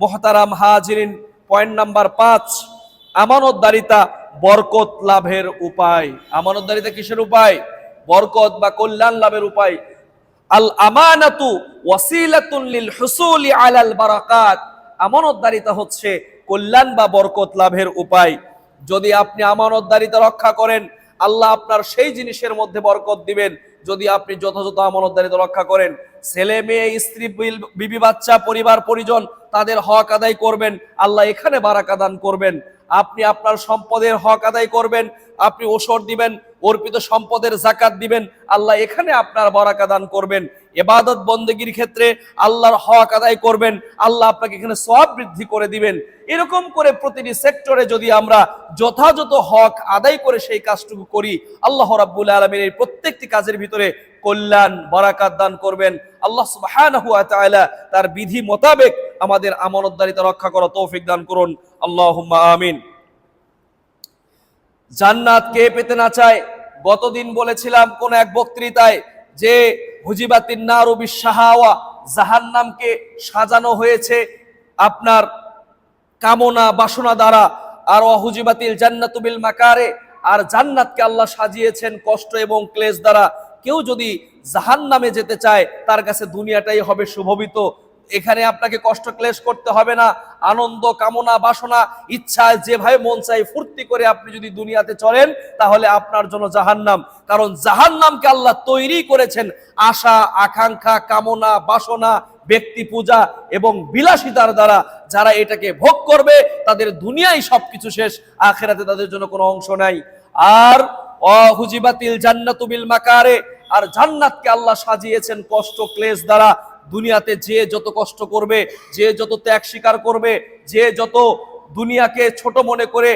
মোহতারাম হাজিরিন point number পাঁচ, আমানতদারিতা বরকত লাভের উপায়। আমানতদারিতা কিসের উপায়? বরকত বা কল্যাণ লাভের উপায়। আল আমানাতু ওয়াসিলাতুন লিল হুসুলি আলাল বারাকাত। আমানতদারিতা হচ্ছে কল্যাণ বা বরকত লাভের উপায়। যদি আপনি আমানতদারিতা রক্ষা করেন, আল্লাহ আপনার সেই জিনিসের মধ্যে বরকত দিবেন। যদি আপনি যথাযথ আমানতদারিতা রক্ষা করেন, ছেলে মেয়ে, স্ত্রী বিবি বাচ্চা, পরিবার, পরিজন, তাদের হক আদায় করবেন, আল্লাহ এখানে বারাকা দান করবেন। আপনি আপনার সম্পদের হক আদায় করবেন, আপনি ওষর দিবেন, অর্পিত সম্পদের জাকাত দিবেন, আল্লাহ এখানে আপনার বারাকা দান করবেন। এবাদত বন্দেগীর ক্ষেত্রে আল্লাহর হক আদায় করবেন, আল্লাহ আপনাকে এখানে সব বৃদ্ধি করে দিবেন। এরকম করে প্রতিটি সেক্টরে যদি আমরা যথাযথ হক আদায় করে সেই কাজটুকু করি, আল্লাহ রাব্বুল আলমীর এই প্রত্যেকটি কাজের ভিতরে কল্যাণ, বারাকাত দান করবেন। আল্লাহ তাআলা তার বিধি মোতাবেক আমাদের আমানতদারিতা রক্ষা করা তৌফিক দান করুন। আল্লাহুম্মা আমিন। জান্নাত কে পেতে না চায়? গতদিন বলেছিলাম কোন এক বক্তৃতায় যে হুজিবাতিন নারু বিশাহাওয়া, জাহান্নামকে সাজানো হয়েছে আপনার কামনা বাসনা দ্বারা। আর অহুজিবাতিল জান্নাতুবিল মাকারে, আর জান্নাতকে আল্লাহ সাজিয়েছেন কষ্ট এবং ক্লেশ দ্বারা। কেউ যদি জাহান্নামে যেতে চায়, তার কাছে দুনিয়াটাই হবে শুভবিত এখানে আপনাকে কষ্ট ক্লেশ করতে হবে না, আনন্দ, কামনা, বাসনা, ইচ্ছা যেভাবে মন চাই ফুর্তি করে আপনি যদি দুনিয়াতে চলেন, তাহলে আপনার জন্য জাহান্নাম। কারণ জাহান্নামকে আল্লাহ তৈরি করেছেন আশা, আকাঙ্ক্ষা, কামনা, বাসনা, ব্যক্তি পূজা এবং বিলাসিতার দ্বারা। যারা এটাকে ভোগ করবে, তাদের দুনিয়ায় সবকিছু শেষ, আখেরাতে তাদের জন্য কোনো অংশ নাই। আর অহুজিবাতিল জান্নাতু বিল মাকারে, আর জান্নাতকে আল্লাহ সাজিয়েছেন কষ্ট ক্লেশ দ্বারা। দুনিয়াতে যে যত কষ্ট করবে, যে যত ত্যাগ স্বীকার করবে, যে যত দুনিয়াকে ছোট মনে করে,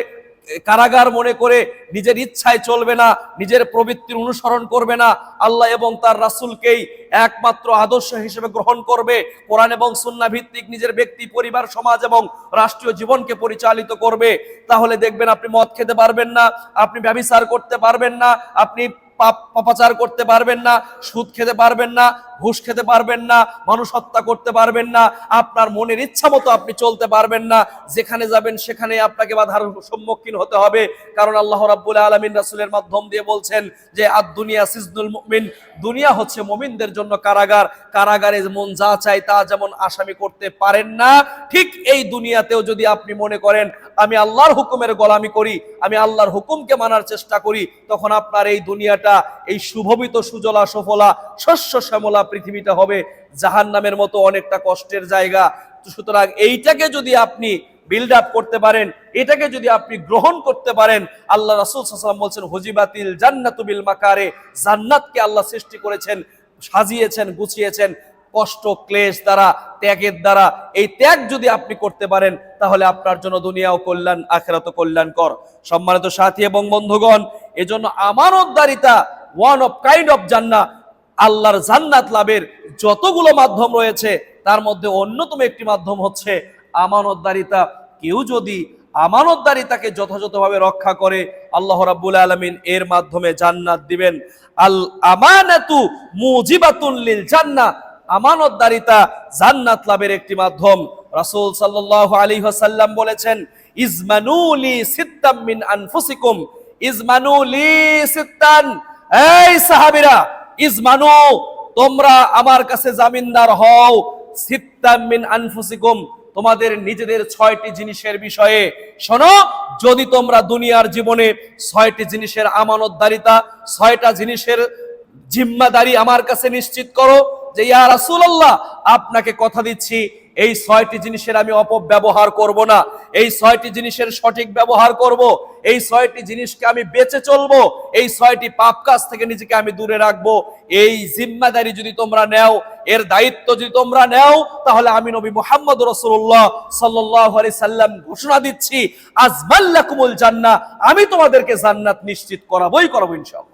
কারাগার মনে করে নিজের ইচ্ছায় চলবে না, নিজের প্রবৃত্তির অনুসরণ করবে না, আল্লাহ এবং তার রাসূলকেই একমাত্র আদর্শ হিসেবে গ্রহণ করবে। কোরআন এবং সুন্না ভিত্তিক নিজের ব্যক্তি, পরিবার, সমাজ এবং রাষ্ট্রীয় জীবনকে পরিচালিত করবে। তাহলে দেখবেন আপনি মদ খেতে পারবেন না, আপনি ব্যবিচার করতে পারবেন না, আপনি পাপ পাপাচার করতে পারবেন না, সুদ খেতে পারবেন না, ঘুষ খেতে পারবেন না, মানুষ হত্যা করতে পারবেন না, আপনার মনের ইচ্ছা মতো আপনি চলতে পারবেন না, যেখানে যাবেন সেখানে আপনাকে বাধার সম্মুখীন হতে হবে। কারণ আল্লাহ রাব্বুল আলামিন রাসূলের মাধ্যম দিয়ে বলছেন যে আদ দুনিয়া সিজনুল মুমিন। দুনিয়া হচ্ছে মুমিনদের জন্য কারাগার। কারাগারে মন যা চায় তা যেমন আসামি করতে পারেন না, ঠিক এই দুনিয়াতেও যদি আপনি মনে করেন, আমি আল্লাহর হুকুমের গোলামি করি, আমি আল্লাহর হুকুমকে মানার চেষ্টা করি, তখন আপনার এই দুনিয়াটা এই শুভবিত সুজলা সফলা শস্য শ্যামলা পৃথিবীটা হবে জাহান্নামের মতো অনেকটা কষ্টের জায়গা। সুতরাং এইটাকে যদি আপনি বিল্ড আপ করতে পারেন, এটাকে যদি আপনি গ্রহণ করতে পারেন, আল্লাহ রাসূল ওয়াসাল্লাম বলছেন, হুজিবাতিল জান্নাতু বিল মাকারে জান্নাতকে আল্লাহ সৃষ্টি করেছেন, সাজিয়েছেন, গুছিয়েছেন। কষ্ট, ক্লেশ দ্বারা, ত্যাগের দ্বারা এই ত্যাগ যদি আপনি করতে পারেন, তাহলে আপনার জন্য দুনিয়াও কল্যাণ আখেরাত কল্যাণ কল্যাণকর। সম্মানিত সাথী এবং বন্ধুগণ, এজন্য আমানতদারিতা ওয়ান অফ কাইন্ড অফ জান্না আল্লাহর জান্নাত লাভের যতগুলো মাধ্যম রয়েছে, তার মধ্যে অন্যতম একটি মাধ্যম হচ্ছে আমানতদারিতা। কেউ যদি আমানতদারিতাকে যথাযথভাবে রক্ষা করে, আল্লাহ রাব্বুল আলামিন এর মাধ্যমে জান্নাত দিবেন। আল আমানাতু মুজিবাতুন লিল জান্নাহ, আমানতদারিতা জান্নাত লাভের একটি মাধ্যম। রাসূল সাল্লাল্লাহু আলাইহি ওয়াসাল্লাম বলেছেন ইজমানুলি সিত্তাম মিন আনফুসিকুম। ইজমানুলি সিত্তান। এই সাহাবীরা ইজমানু তোমরা আমার কাছে জামিনদার হও। সিত্তাম মিন আনফুসিকুম, তোমাদের নিজেদের ছয়টি জিনিসের বিষয়ে। শোনো, যদি তোমরা দুনিয়ার জীবনে ছয়টি জিনিসের আমানতদারিতা, ছয়টা জিনিসের জিম্মাদারি আমার কাছে নিশ্চিত করো যে, ইয়া রাসূলুল্লাহ, আপনাকে কথা দিচ্ছি এই ছয়টি জিনিসের আমি অপব্যবহার করব না। এই ছয়টি জিনিসের সঠিক ব্যবহার করব। এই ছয়টি জিনিসকে আমি বেঁচে চলবো। এই ছয়টি পাপ কাজ থেকে নিজেকে আমি দূরে রাখব। এই জিম্মাদারি যদি তোমরা নেও, এর দায়িত্ব যদি তোমরা নেও, তাহলে আমি নবী মোহাম্মদ রাসূলুল্লাহ সাল্লাল্লাহু আলাইহি সাল্লাম ঘোষণা দিচ্ছি, আজমাল্লাকুমুল জান্না আমি তোমাদেরকে জান্নাত নিশ্চিত করাবোই করাবো ইনশাআল্লাহ।